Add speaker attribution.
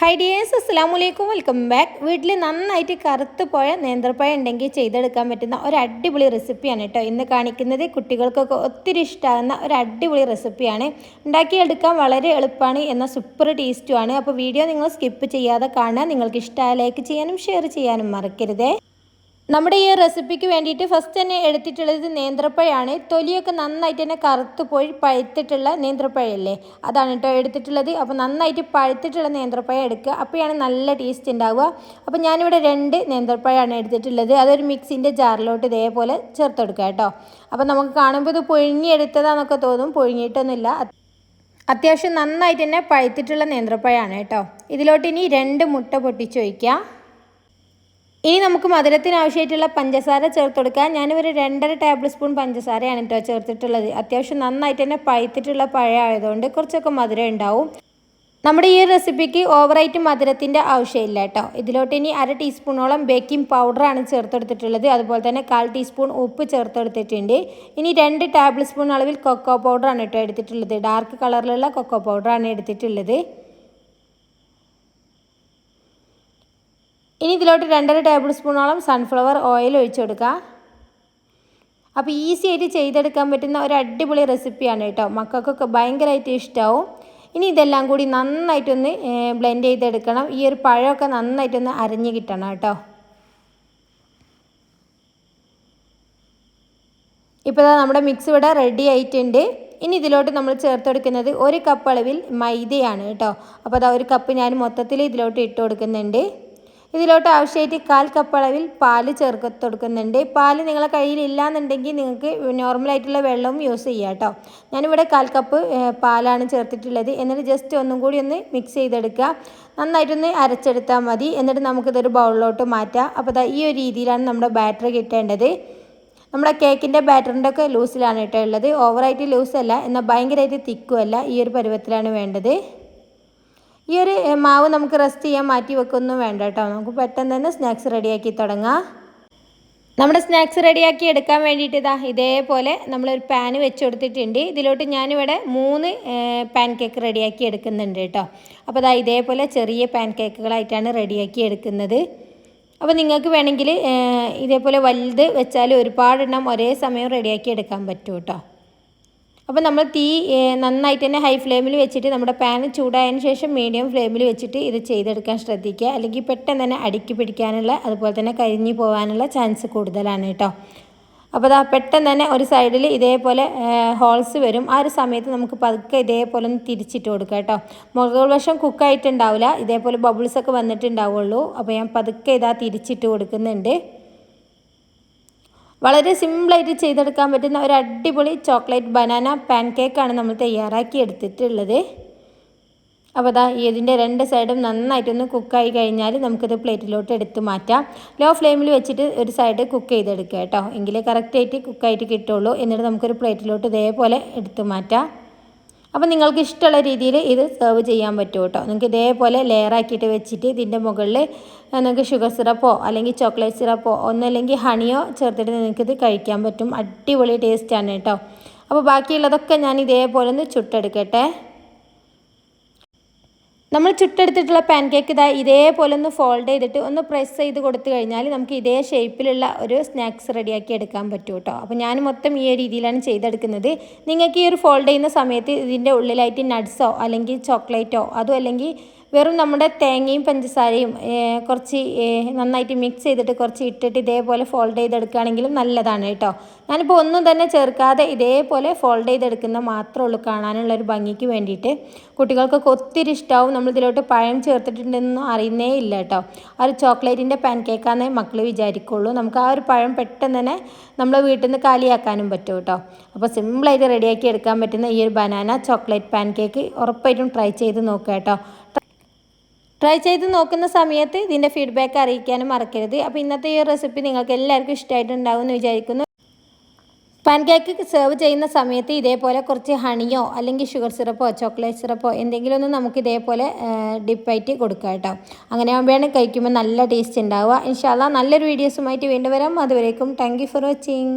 Speaker 1: Hi dears അസ്സാം വലൈക്കും welcome back വീട്ടിൽ നന്നായിട്ട് കറുത്ത് പോയ നേന്ത്രപ്പഴം ഉണ്ടെങ്കിൽ ചെയ്തെടുക്കാൻ പറ്റുന്ന ഒരു അടിപൊളി റെസിപ്പിയാണ് കേട്ടോ. ഇന്ന് കാണിക്കുന്നത് കുട്ടികൾക്കൊക്കെ ഒത്തിരി ഇഷ്ടമാകുന്ന ഒരു അടിപൊളി റെസിപ്പിയാണ് ഉണ്ടാക്കിയെടുക്കാൻ വളരെ എളുപ്പമാണ് എന്ന സൂപ്പർ ടേസ്റ്റുമാണ് അപ്പോൾ വീഡിയോ നിങ്ങൾ സ്കിപ്പ് ചെയ്യാതെ കാണുക. നിങ്ങൾക്ക് ഇഷ്ടമായ ലൈക്ക് ചെയ്യാനും ഷെയർ ചെയ്യാനും മറക്കരുതേ. നമ്മുടെ ഈ റെസിപ്പിക്ക് വേണ്ടിയിട്ട് ഫസ്റ്റ് തന്നെ എടുത്തിട്ടുള്ളത് നേന്ത്രപ്പഴമാണ് തൊലിയൊക്കെ നന്നായിട്ട് തന്നെ കറുത്ത് പോയി പഴുത്തിട്ടുള്ള നേന്ത്രപ്പഴയല്ലേ? അതാണ് കേട്ടോ എടുത്തിട്ടുള്ളത്. അപ്പോൾ നന്നായിട്ട് പഴുത്തിട്ടുള്ള നേന്ത്രപ്പഴം എടുക്കുക. അപ്പോഴാണ് നല്ല ടേസ്റ്റ് ഉണ്ടാവുക അപ്പോൾ ഞാനിവിടെ രണ്ട് നേന്ത്രപ്പഴമാണ് എടുത്തിട്ടുള്ളത്. അതൊരു മിക്സിന്റെ ജാറിലോട്ട് ഇതേപോലെ ചേർത്തെടുക്കുക കേട്ടോ. അപ്പോൾ നമുക്ക് കാണുമ്പോൾ ഇത് പുഴുങ്ങിയെടുത്തതാണെന്നൊക്കെ തോന്നും. പുഴുങ്ങിയിട്ടൊന്നുമില്ല. അത്യാവശ്യം നന്നായിട്ട് തന്നെ പഴുത്തിട്ടുള്ള നേന്ത്രപ്പഴമാണ് കേട്ടോ. ഇതിലോട്ട് ഇനി രണ്ട് മുട്ട പൊട്ടിച്ചൊഴിക്കുക ഇനി നമുക്ക് മധുരത്തിന് ആവശ്യമായിട്ടുള്ള പഞ്ചസാര ചേർത്ത് കൊടുക്കാം. ഞാനിവിടെ രണ്ടര ടേബിൾ സ്പൂൺ പഞ്ചസാരയാണ് കേട്ടോ ചേർത്തിട്ടുള്ളത്. അത്യാവശ്യം നന്നായിട്ട് തന്നെ പഴുത്തിട്ടുള്ള പഴമായതുകൊണ്ട് കുറച്ചൊക്കെ മധുരം ഉണ്ടാവും. നമ്മുടെ ഈ റെസിപ്പിക്ക് ഓവറായിട്ട് മധുരത്തിന്റെ ആവശ്യമില്ല കേട്ടോ ഇതിലോട്ട് ഇനി അര ടീസ്പൂണോളം ബേക്കിംഗ് പൗഡറാണ് ചേർത്തെടുത്തിട്ടുള്ളത് അതുപോലെ തന്നെ കാൽ ടീസ്പൂൺ ഉപ്പ് ചേർത്തെടുത്തിട്ടുണ്ട് ഇനി രണ്ട് ടേബിൾ സ്പൂൺ അളവിൽ കൊക്കോ പൗഡറാണ് കേട്ടോ എടുത്തിട്ടുള്ളത്. ഡാർക്ക് കളറിലുള്ള കൊക്കോ പൗഡറാണ് എടുത്തിട്ടുള്ളത്. ഇനി ഇതിലോട്ട് രണ്ടര ടേബിൾ സ്പൂണോളം സൺഫ്ലവർ ഓയിൽ ഒഴിച്ചു കൊടുക്കുക അപ്പോൾ ഈസി ആയിട്ട് ചെയ്തെടുക്കാൻ പറ്റുന്ന ഒരു അടിപൊളി റെസിപ്പിയാണ് കേട്ടോ. മക്കൾക്കൊക്കെ ഭയങ്കരമായിട്ട് ഇഷ്ടമാവും ഇനി ഇതെല്ലാം കൂടി നന്നായിട്ടൊന്ന് ബ്ലെൻഡ് ചെയ്തെടുക്കണം. ഈ ഒരു പഴമൊക്കെ നന്നായിട്ടൊന്ന് അരഞ്ഞ് കിട്ടണം കേട്ടോ. ഇപ്പോൾ നമ്മുടെ മിക്സ് ഇവിടെ റെഡി ആയിട്ടുണ്ട്. ഇനി ഇതിലോട്ട് നമ്മൾ ചേർത്തെടുക്കുന്നത് ഒരു കപ്പ് അളവിൽ മൈദയാണ് കേട്ടോ. അപ്പോൾ അതാ ഒരു കപ്പ് ഞാൻ മൊത്തത്തിൽ ഇതിലോട്ട് ഇട്ട് കൊടുക്കുന്നുണ്ട്. ഇതിലോട്ട് ആവശ്യമായിട്ട് കാൽ കപ്പളവിൽ പാൽ ചേർത്ത് കൊടുക്കുന്നുണ്ട്. പാൽ നിങ്ങളെ കയ്യിലില്ലാന്നുണ്ടെങ്കിൽ നിങ്ങൾക്ക് നോർമലായിട്ടുള്ള വെള്ളവും യൂസ് ചെയ്യാം കേട്ടോ. ഞാനിവിടെ കാൽ കപ്പ് പാലാണ് ചേർത്തിട്ടുള്ളത്. എന്നിട്ട് ജസ്റ്റ് ഒന്നും കൂടി ഒന്ന് മിക്സ് ചെയ്തെടുക്കുക. നന്നായിട്ടൊന്ന് അരച്ചെടുത്താൽ മതി. എന്നിട്ട് നമുക്കിതൊരു ബൗളിലോട്ട് മാറ്റാം. അപ്പോൾ ഈ ഒരു രീതിയിലാണ് നമ്മുടെ ബാറ്റർ കിട്ടേണ്ടത്. നമ്മുടെ കേക്കിന്റെ ബാറ്ററിന്റെ ഒക്കെ ലൂസിലാണ് കേട്ടോ ഉള്ളത്. ഓവറായിട്ട് ലൂസല്ല എന്നാൽ ഭയങ്കരമായിട്ട് തിക്കുമല്ല ഈ ഒരു പരുവത്തിലാണ് വേണ്ടത്. ഈ ഒരു മാവ് നമുക്ക് റെസ്റ്റ് ചെയ്യാൻ മാറ്റി വെക്കൊന്നും വേണ്ട കേട്ടോ. നമുക്ക് പെട്ടെന്ന് തന്നെ സ്നാക്സ് റെഡിയാക്കി തുടങ്ങാം. നമ്മുടെ സ്നാക്സ് റെഡിയാക്കി എടുക്കാൻ വേണ്ടിയിട്ട് ഇതാ ഇതേപോലെ നമ്മളൊരു പാന് വെച്ച് കൊടുത്തിട്ടുണ്ട്. ഇതിലോട്ട് ഞാനിവിടെ മൂന്ന് പാൻ കേക്ക് റെഡിയാക്കി എടുക്കുന്നുണ്ട് കേട്ടോ. അപ്പോൾ ഇതാ ഇതേപോലെ ചെറിയ പാൻ കേക്കുകളായിട്ടാണ് റെഡിയാക്കി എടുക്കുന്നത്. അപ്പോൾ നിങ്ങൾക്ക് വേണമെങ്കിൽ ഇതേപോലെ വലുത് വെച്ചാൽ ഒരുപാടെണ്ണം ഒരേ സമയം റെഡിയാക്കി എടുക്കാൻ പറ്റും കേട്ടോ. അപ്പോൾ നമ്മൾ തീ നന്നായിട്ട് തന്നെ ഹൈ ഫ്ലെയിമിൽ വെച്ചിട്ട് നമ്മുടെ പാൻ ചൂടായതിന് ശേഷം മീഡിയം ഫ്ലെയിമിൽ വെച്ചിട്ട് ഇത് ചെയ്തെടുക്കാൻ ശ്രദ്ധിക്കുക. അല്ലെങ്കിൽ പെട്ടെന്ന് തന്നെ അടുക്കി പിടിക്കാനുള്ള അതുപോലെ തന്നെ കരിഞ്ഞു പോകാനുള്ള ചാൻസ് കൂടുതലാണ് കേട്ടോ. അപ്പോൾ അതാ പെട്ടെന്ന് തന്നെ ഒരു സൈഡിൽ ഇതേപോലെ ഹോൾസ് വരും. ആ ഒരു സമയത്ത് നമുക്ക് പതുക്കെ ഇതേപോലെ ഒന്ന് തിരിച്ചിട്ട് കൊടുക്കുക കേട്ടോ. മുകൾ വശം കുക്കായിട്ടുണ്ടാവില്ല ഇതേപോലെ ബബിൾസൊക്കെ വന്നിട്ടുണ്ടാവുള്ളൂ. അപ്പോൾ ഞാൻ പതുക്കെ ഇതാ തിരിച്ചിട്ട് കൊടുക്കുന്നുണ്ട്. വളരെ സിമ്പിളായിട്ട് ചെയ്തെടുക്കാൻ പറ്റുന്ന ഒരു അടിപൊളി ചോക്ലേറ്റ് ബനാന പാൻ കേക്കാണ് നമ്മൾ തയ്യാറാക്കി എടുത്തിട്ടുള്ളത്. അപ്പോൾ അതാ ഇതിന്റെ രണ്ട് സൈഡും നന്നായിട്ടൊന്ന് കുക്കായി കഴിഞ്ഞാൽ നമുക്കിത് പ്ലേറ്റിലോട്ട് എടുത്ത് മാറ്റാം. ലോ ഫ്ലെയിമിൽ വെച്ചിട്ട് ഒരു സൈഡ് കുക്ക് ചെയ്തെടുക്കുക കേട്ടോ. എങ്കിലേ കറക്റ്റായിട്ട് കുക്കായിട്ട് കിട്ടുള്ളൂ എന്നിട്ട് നമുക്കൊരു പ്ലേറ്റിലോട്ട് ഇതേപോലെ എടുത്ത് മാറ്റാം. അപ്പോൾ നിങ്ങൾക്ക് ഇഷ്ടമുള്ള രീതിയിൽ ഇത് സെർവ് ചെയ്യാൻ പറ്റും കേട്ടോ. നിങ്ങൾക്ക് ഇതേപോലെ ലെയറാക്കിയിട്ട് വെച്ചിട്ട് ഇതിന്റെ മുകളിൽ നിങ്ങൾക്ക് ഷുഗർ സിറപ്പോ അല്ലെങ്കിൽ ചോക്ലേറ്റ് സിറപ്പോ ഒന്നല്ലെങ്കിൽ ഹണിയോ ചേർത്തിട്ട് നിങ്ങൾക്കിത് കഴിക്കാൻ പറ്റും. അടിപൊളി ടേസ്റ്റാണ് കേട്ടോ. അപ്പോൾ ബാക്കിയുള്ളതൊക്കെ ഞാൻ ഇതേപോലെ ഒന്ന് ചുട്ടെടുക്കട്ടെ. നമ്മൾ ചുട്ടെടുത്തിട്ടുള്ള പാൻകേക്ക് ഇതാ ഇതേപോലെ ഒന്ന് ഫോൾഡ് ചെയ്തിട്ട് ഒന്ന് പ്രസ് ചെയ്ത് കൊടുത്തു കഴിഞ്ഞാൽ നമുക്ക് ഇതേ ഷേപ്പിലുള്ള ഒരു സ്നാക്സ് റെഡിയാക്കി എടുക്കാൻ പറ്റും കേട്ടോ അപ്പോൾ ഞാൻ മൊത്തം ഈ രീതിയിലാണ് ചെയ്തെടുക്കുന്നത്. നിങ്ങൾക്ക് ഈ ഒരു ഫോൾഡ് ചെയ്യുന്ന സമയത്ത് ഇതിന്റെ ഉള്ളിലായിട്ട് നട്ട്സോ അല്ലെങ്കിൽ ചോക്ലേറ്റോ അതോ അല്ലെങ്കിൽ വെറും നമ്മുടെ തേങ്ങയും പഞ്ചസാരയും കുറച്ച് നന്നായിട്ട് മിക്സ് ചെയ്തിട്ട് കുറച്ച് ഇട്ടിട്ട് ഇതേപോലെ ഫോൾഡ് ചെയ്തെടുക്കുകയാണെങ്കിലും നല്ലതാണ് കേട്ടോ. ഞാനിപ്പോൾ ഒന്നും തന്നെ ചേർക്കാതെ ഇതേപോലെ ഫോൾഡ് ചെയ്തെടുക്കുന്ന മാത്രമേ ഉള്ളൂ കാണാനുള്ള ഒരു ഭംഗിക്ക് വേണ്ടിയിട്ട്. കുട്ടികൾക്കൊക്കെ ഒത്തിരി ഇഷ്ടമാവും നമ്മൾ ഇതിലോട്ട് പഴം ചേർത്തിട്ടുണ്ടെന്നും അറിയുന്നേ ഇല്ല കേട്ടോ. ആ ഒരു ചോക്ലേറ്റിന്റെ പാൻ കേക്കാന്നേ മക്കൾ വിചാരിക്കുള്ളൂ. നമുക്ക് ആ ഒരു പഴം പെട്ടെന്ന് തന്നെ നമ്മൾ വീട്ടിൽ നിന്ന് കാലിയാക്കാനും പറ്റും കേട്ടോ. അപ്പോൾ സിമ്പിളായിട്ട് റെഡിയാക്കി എടുക്കാൻ പറ്റുന്ന ഈ ഒരു ബനാന ചോക്ലേറ്റ് പാൻ കേക്ക് ഉറപ്പായിട്ടും ട്രൈ ചെയ്ത് നോക്കുക കേട്ടോ. ട്രൈ ചെയ്ത് നോക്കുന്ന സമയത്ത് ഇതിന്റെ ഫീഡ്ബാക്ക് അറിയിക്കാനും മറക്കരുത്. അപ്പോൾ ഇന്നത്തെ ഈ റെസിപ്പി നിങ്ങൾക്ക് എല്ലാവർക്കും ഇഷ്ടമായിട്ടുണ്ടാവും എന്ന് വിചാരിക്കുന്നു. പാൻകേക്ക് സെർവ് ചെയ്യുന്ന സമയത്ത് ഇതേപോലെ കുറച്ച് ഹണിയോ അല്ലെങ്കിൽ ഷുഗർ സിറപ്പോ ചോക്ലേറ്റ് സിറപ്പോ എന്തെങ്കിലും ഒന്ന് നമുക്ക് ഇതേപോലെ ഡിപ്പായിട്ട് കൊടുക്കുക കേട്ടോ. അങ്ങനെ ആകുമ്പോഴാണ് കഴിക്കുമ്പോൾ നല്ല ടേസ്റ്റ് ഉണ്ടാവുക. ഇൻഷാല്ല നല്ലൊരു വീഡിയോസുമായിട്ട് വീണ്ടും വരാം. അതുവരേക്കും താങ്ക് ഫോർ വാച്ചിങ്